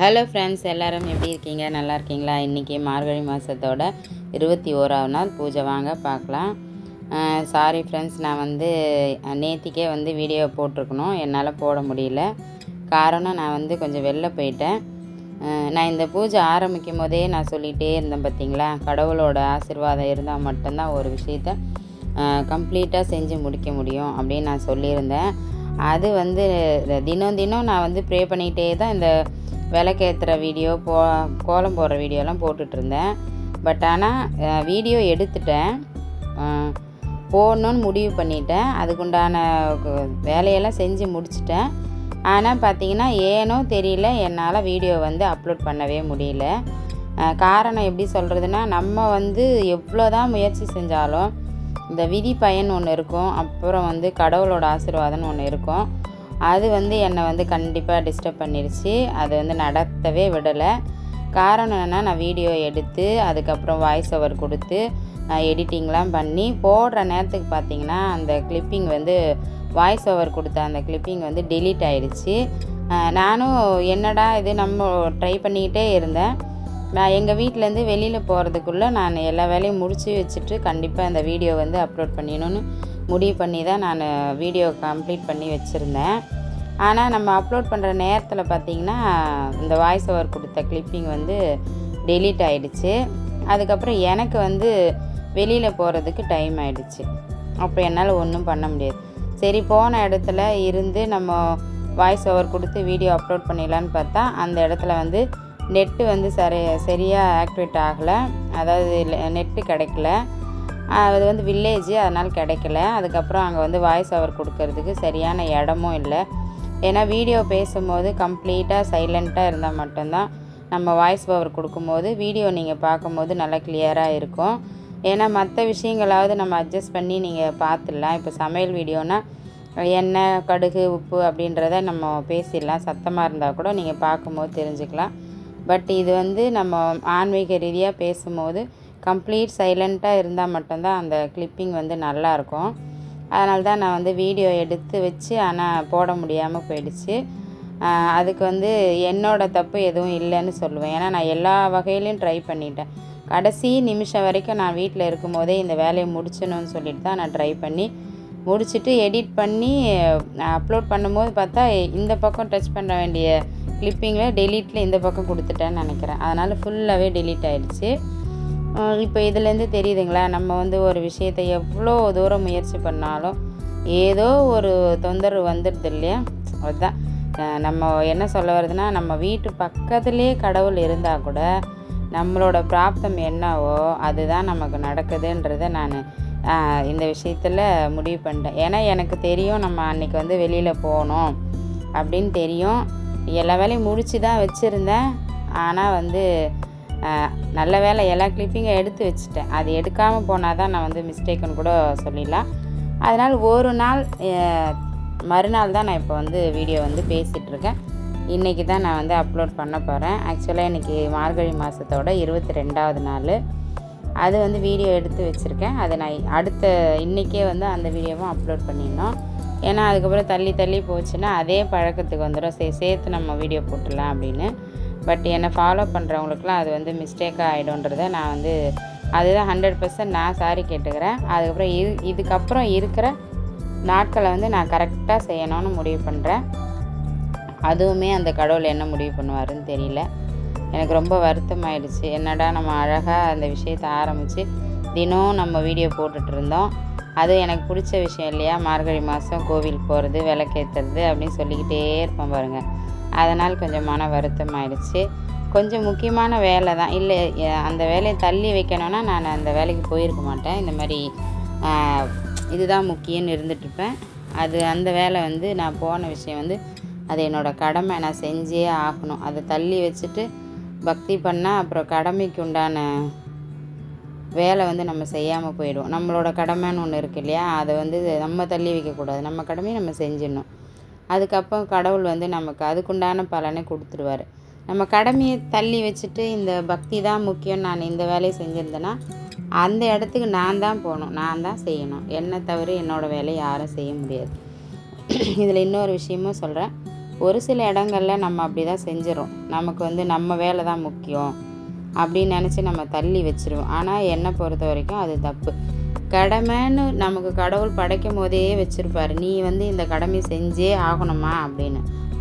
Hello friends எல்லோரும் எப்படி இருக்கீங்க? நல்லா இருக்கீங்களா? இன்றைக்கி மார்கழி மாதத்தோட இருபத்தி ஓராவது நாள். பூஜை வாங்க பார்க்கலாம். சாரி ஃப்ரெண்ட்ஸ் நான் வந்து நேத்திக்கே வந்து வீடியோ போட்டிருக்கணும். என்னால் போட முடியல. காரணம் நான் வந்து கொஞ்சம் வெளில போயிட்டேன். நான் இந்த பூஜை ஆரம்பிக்கும் போதே நான் சொல்லிகிட்டே இருந்தேன் பார்த்தீங்களா கடவுளோட ஆசீர்வாதம் இருந்தால் மட்டும்தான் ஒரு விஷயத்த கம்ப்ளீட்டாக செஞ்சு முடிக்க முடியும் அப்படின்னு நான் சொல்லியிருந்தேன். அது வந்து தினம் தினம் நான் வந்து ப்ரே பண்ணிக்கிட்டே தான் இந்த விளக்கேற்றுற வீடியோ போ கோலம் போடுற வீடியோலாம் போட்டுட்ருந்தேன். பட் ஆனால் வீடியோ எடுத்துட்டேன். போடணுன்னு முடிவு பண்ணிட்டேன். அதுக்குண்டான வேலையெல்லாம் செஞ்சு முடிச்சிட்டேன். ஆனால் பார்த்தீங்கன்னா ஏனோ தெரியல என்னால் வீடியோ வந்து அப்லோட் பண்ணவே முடியல. காரணம் எப்படி சொல்கிறதுனா நம்ம வந்து எவ்வளோ தான் முயற்சி செஞ்சாலும் இந்த விதி பயன் ஒன்று இருக்கும். அப்புறம் வந்து கடவுளோட ஆசீர்வாதம்னு ஒன்று இருக்கும். அது வந்து என்னை வந்து கண்டிப்பாக டிஸ்டர்ப் பண்ணிருச்சு. அது வந்து நடத்தவே விடலை. காரணம் என்னென்னா நான் வீடியோ எடுத்து அதுக்கப்புறம் வாய்ஸ் ஓவர் கொடுத்து எடிட்டிங்லாம் பண்ணி போடுற நேரத்துக்கு பார்த்தீங்கன்னா அந்த கிளிப்பிங் வந்து வாய்ஸ் ஓவர் கொடுத்த அந்த கிளிப்பிங் வந்து டெலீட் ஆயிடுச்சு நானும் என்னடா இது நம்ம ட்ரை பண்ணிக்கிட்டே இருந்தேன். நான் எங்கள் வீட்டிலேருந்து வெளியில் போகிறதுக்குள்ளே நான் எல்லா வேலையும் முடித்து வச்சுட்டு கண்டிப்பாக அந்த வீடியோ வந்து அப்லோட் பண்ணிடணும்னு முடிவு பண்ணி தான் நான் வீடியோ கம்ப்ளீட் பண்ணி வச்சுருந்தேன். ஆனால் நம்ம அப்லோட் பண்ணுற நேரத்தில் பார்த்தீங்கன்னா இந்த வாய்ஸ் ஓவர் கொடுத்த கிளிப்பிங் வந்து டெலீட் ஆகிடுச்சு அதுக்கப்புறம் எனக்கு வந்து வெளியில் போகிறதுக்கு டைம் ஆகிடுச்சு அப்போ என்னால் ஒன்றும் பண்ண முடியாது. சரி போன இடத்துல இருந்து நம்ம வாய்ஸ் ஓவர் கொடுத்து வீடியோ அப்லோட் பண்ணிடலான்னு பார்த்தா அந்த இடத்துல வந்து நெட்டு வந்து சரி சரியாக ஆக்டிவேட் ஆகலை. அதாவது நெட்டு கிடைக்கல. அது வந்து வில்லேஜ் அதனால் கிடைக்கல. அதுக்கப்புறம் அங்கே வந்து வாய்ஸ் ஓவர் கொடுக்கறதுக்கு சரியான இடமும் இல்லை. ஏன்னா வீடியோ பேசும்போது கம்ப்ளீட்டாக சைலண்ட்டாக இருந்தால் மட்டும்தான் நம்ம வாய்ஸ் பவர் கொடுக்கும்போது வீடியோ நீங்கள் பார்க்கும்போது நல்லா கிளியராக இருக்கும். ஏன்னா மற்ற விஷயங்களாவது நம்ம அட்ஜஸ்ட் பண்ணி நீங்கள் பார்த்துடலாம். இப்போ சமையல் வீடியோனால் எண்ணெய் கடுகு உப்பு அப்படின்றத நம்ம பேசிடலாம். சத்தமாக இருந்தால் கூட நீங்கள் பார்க்கும்போது தெரிஞ்சுக்கலாம். பட் இது வந்து நம்ம ஆன்மீக ரீதியாக பேசும்போது கம்ப்ளீட் சைலண்ட்டாக இருந்தால் மட்டும்தான் அந்த கிளிப்பிங் வந்து நல்லாயிருக்கும் அதனால தான் நான் வந்து வீடியோ எடுத்து வச்சு ஆனால் போட முடியாமல் போயிடுச்சு. அதுக்கு வந்து என்னோடய தப்பு எதுவும் இல்லைன்னு சொல்லுவேன். ஏன்னா நான் எல்லா வகையிலையும் ட்ரை பண்ணிட்டேன். கடைசி நிமிஷம் வரைக்கும் நான் வீட்டில் இருக்கும்போதே இந்த வேலையை முடிச்சணும்னு சொல்லிட்டு தான் நான் ட்ரை பண்ணி முடிச்சுட்டு எடிட் பண்ணி அப்லோட் பண்ணும்போது பார்த்தா இந்த பக்கம் டச் பண்ண வேண்டிய கிளிப்பிங்கில் டெலீட்டில் இந்த பக்கம் கொடுத்துட்டேன்னு நினைக்கிறேன். அதனால் ஃபுல்லாகவே டெலீட் ஆகிடுச்சு இப்போ இதுலேருந்து தெரியுதுங்களா? நம்ம வந்து ஒரு விஷயத்தை எவ்வளோ தூரம் முயற்சி பண்ணாலும் ஏதோ ஒரு தொந்தரவு வந்துடுது இல்லையா? அதுதான். நம்ம என்ன சொல்ல வருதுன்னா நம்ம வீட்டு பக்கத்துலேயே கடவுள் இருந்தால் கூட நம்மளோட பிராப்தம் என்னவோ அதுதான் நமக்கு நடக்குதுன்றதை நான் இந்த விஷயத்தில் முடிவு பண்ணிட்டேன். ஏன்னா எனக்கு தெரியும் நம்ம அன்றைக்கி வந்து வெளியில் போகணும் அப்படின்னு தெரியும். எல்லா வேலையும் முடிச்சு தான் வச்சுருந்தேன். ஆனால் வந்து நல்ல வேலை எல்லா கிளிப்பிங்கும் எடுத்து வச்சுட்டேன். அது எடுக்காமல் போனால் தான் நான் வந்து மிஸ்டேக்குன்னு கூட சொல்லிடலாம். அதனால் ஒரு நாள் மறுநாள் தான் நான் இப்போ வந்து வீடியோ வந்து பேசிகிட்ருக்கேன் இன்றைக்கி தான் நான் வந்து அப்லோட் பண்ண போகிறேன் ஆக்சுவலாக இன்றைக்கி மார்கழி மாதத்தோட இருபத்தி ரெண்டாவது நாள். அது வந்து வீடியோ எடுத்து வச்சுருக்கேன். அதை நான் அடுத்த இன்றைக்கே வந்து அந்த வீடியோவும் அப்லோட் பண்ணிடணும். ஏன்னா அதுக்கப்புறம் தள்ளி தள்ளி போச்சுன்னா அதே பழக்கத்துக்கு வந்துடும். சே சேர்த்து நம்ம வீடியோ போட்டுடலாம் அப்படின்னு. பட் என்னை ஃபாலோ பண்ணுறவங்களுக்குலாம் அது வந்து மிஸ்டேக்காக ஆகிடும்ன்றத நான் வந்து அதுதான் ஹண்ட்ரட் பர்சன்ட் நான் சாரி கேட்டுக்கிறேன். அதுக்கப்புறம் இது இதுக்கப்புறம் இருக்கிற நாட்களை வந்து நான் கரெக்டாக செய்யணும்னு முடிவு பண்ணுறேன் அதுவுமே அந்த கடவுள் என்ன முடிவு பண்ணுவாருன்னு தெரியல. எனக்கு ரொம்ப வருத்தமாயிடுச்சு. என்னடா நம்ம அழகாக அந்த விஷயத்தை ஆரம்பித்து தினம் நம்ம வீடியோ போட்டுட்டு இருந்தோம். அது எனக்கு பிடிச்ச விஷயம் இல்லையா? மார்கழி மாதம் கோவில் போகிறது விளக்கேற்றுறது அப்படின்னு சொல்லிக்கிட்டே இருப்போம் பாருங்கள் அதனால் கொஞ்சம் மன வருத்தமாயிடுச்சு. கொஞ்சம் முக்கியமான வேலை தான். இல்லை அந்த வேலையை தள்ளி வைக்கணும்னா நான் அந்த வேலைக்கு போயிருக்க மாட்டேன். இந்த மாதிரி இதுதான் முக்கியம்னு இருந்துட்டுருப்பேன். அது அந்த வேலை வந்து நான் போன விஷயம் வந்து அது என்னோடய கடமை. நான் செஞ்சே ஆகணும். அதை தள்ளி வச்சுட்டு பக்தி பண்ணால் அப்புறம் கடமைக்கு உண்டான வேலை வந்து நம்ம செய்யாமல் போயிடுவோம் நம்மளோட கடமைன்னு ஒன்று இருக்கு இல்லையா? அதை வந்து நம்ம தள்ளி வைக்கக்கூடாது. நம்ம கடமையை நம்ம செஞ்சிடணும். அதுக்கப்புறம் கடவுள் வந்து நமக்கு அதுக்குண்டான பலனை கொடுத்துருவாரு. நம்ம கடமையை தள்ளி வச்சுட்டு இந்த பக்தி தான் முக்கியம் நான் இந்த வேலையை செஞ்சுருந்தேன்னா அந்த இடத்துக்கு நான் தான் போகணும். நான் தான் செய்யணும். என்னை தவிர என்னோடய வேலையை யாரும் செய்ய முடியாது. இதில் இன்னொரு விஷயமும் சொல்கிறேன் ஒரு சில இடங்களில் நம்ம அப்படி தான் செஞ்சிடும் நமக்கு வந்து நம்ம வேலை தான் முக்கியம் அப்படின்னு நினச்சி நம்ம தள்ளி வச்சிருவோம். ஆனால் என்னை பொறுத்த வரைக்கும் அது தப்பு. கடமைன்னு நமக்கு கடவுள் படைக்கும் போதே வச்சுருப்பார். நீ வந்து இந்த கடமையை செஞ்சே ஆகணுமா அப்படின்னு.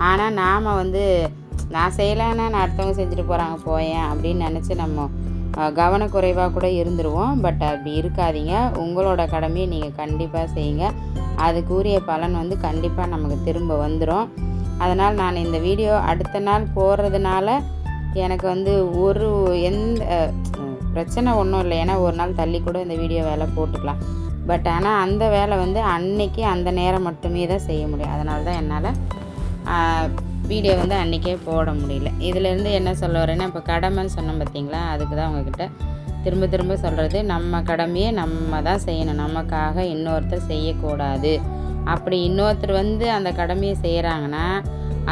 ஆனால் நாம் வந்து நான் செய்யலைன்னா நான் அடுத்தவங்க செஞ்சுட்டு போகிறாங்க போயேன் அப்படின்னு நினச்சி நம்ம கவனக்குறைவாக கூட இருந்துருவோம். பட் அப்படி இருக்காதீங்க. உங்களோட கடமையை நீங்கள் கண்டிப்பாக செய்யுங்க. அதுக்குரிய பலன் வந்து கண்டிப்பாக நமக்கு திரும்ப வந்துடும் அதனால் நான் இந்த வீடியோ அடுத்த நாள் போடுறதுனால எனக்கு வந்து ஒரு எந்த பிரச்சனை ஒன்றும் இல்லை. ஏன்னா ஒரு நாள் தள்ளி கூட இந்த வீடியோ வேலை போட்டுக்கலாம். பட் ஆனால் அந்த வேலை வந்து அன்னைக்கு அந்த நேரம் மட்டுமே தான் செய்ய முடியும். அதனால தான் என்னால் வீடியோ வந்து அன்றைக்கே போட முடியல. இதிலேருந்து என்ன சொல்ல வரேன்னா இப்போ கடமைன்னு சொன்னோம் பார்த்தீங்களா அதுக்கு தான் உங்ககிட்ட திரும்ப திரும்ப சொல்கிறது நம்ம கடமையை நம்ம தான் செய்யணும். நமக்காக இன்னொருத்தர் செய்யக்கூடாது. அப்படி இன்னொருத்தர் வந்து அந்த கடமையை செய்கிறாங்கன்னா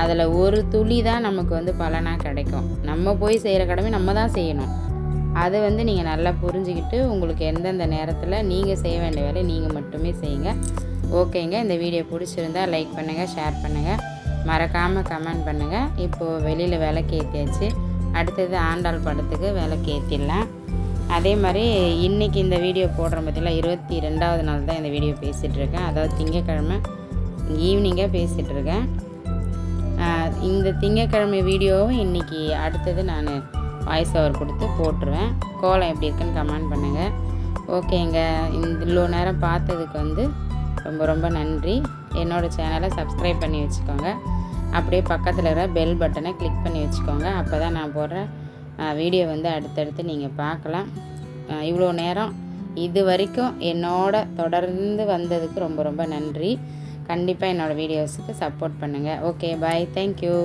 அதில் ஒரு துளி தான் நமக்கு வந்து பலனாக கிடைக்கும். நம்ம போய் செய்கிற கடமை நம்ம தான் செய்யணும். அதை வந்து நீங்கள் நல்லா புரிஞ்சுக்கிட்டு உங்களுக்கு எந்தெந்த நேரத்தில் நீங்கள் செய்ய வேண்டிய வேலையை நீங்கள் மட்டுமே செய்யுங்க. ஓகேங்க. இந்த வீடியோ பிடிச்சிருந்தா லைக் பண்ணுங்கள் ஷேர் பண்ணுங்கள் மறக்காமல் கமெண்ட் பண்ணுங்கள் இப்போது வெளியில் விளக்கு ஏற்றியாச்சு அடுத்தது ஆண்டாள் படத்துக்கு விளக்கு ஏற்றிடலாம் அதே மாதிரி இன்றைக்கி இந்த வீடியோ போடுற பார்த்தீங்களா இருபத்தி ரெண்டாவது நாள் தான் இந்த வீடியோ பேசிகிட்ருக்கேன் அதாவது திங்கக்கிழமை ஈவினிங்காக பேசிகிட்ருக்கேன் இந்த திங்கக்கிழமை வீடியோவும் இன்றைக்கி அடுத்தது நான் வாய்ஸ் ஓவர் கொடுத்து போட்டுருவேன். கோலம் எப்படி இருக்குன்னு கமெண்ட் பண்ணுங்கள் ஓகேங்க இந்த இவ்வளோ நேரம் பார்த்ததுக்கு வந்து ரொம்ப ரொம்ப நன்றி. என்னோடய சேனலை சப்ஸ்கிரைப் பண்ணி வச்சுக்கோங்க. அப்படியே பக்கத்தில் இருக்கிற பெல் பட்டனை கிளிக் பண்ணி வச்சுக்கோங்க. அப்போ தான் நான் போடுற வீடியோ வந்து அடுத்தடுத்து நீங்கள் பார்க்கலாம். இவ்வளோ நேரம் இது வரைக்கும் என்னோட தொடர்ந்து வந்ததுக்கு ரொம்ப ரொம்ப நன்றி. கண்டிப்பாக என்னோடய வீடியோஸுக்கு சப்போர்ட் பண்ணுங்கள் ஓகே பாய் தேங்க்யூ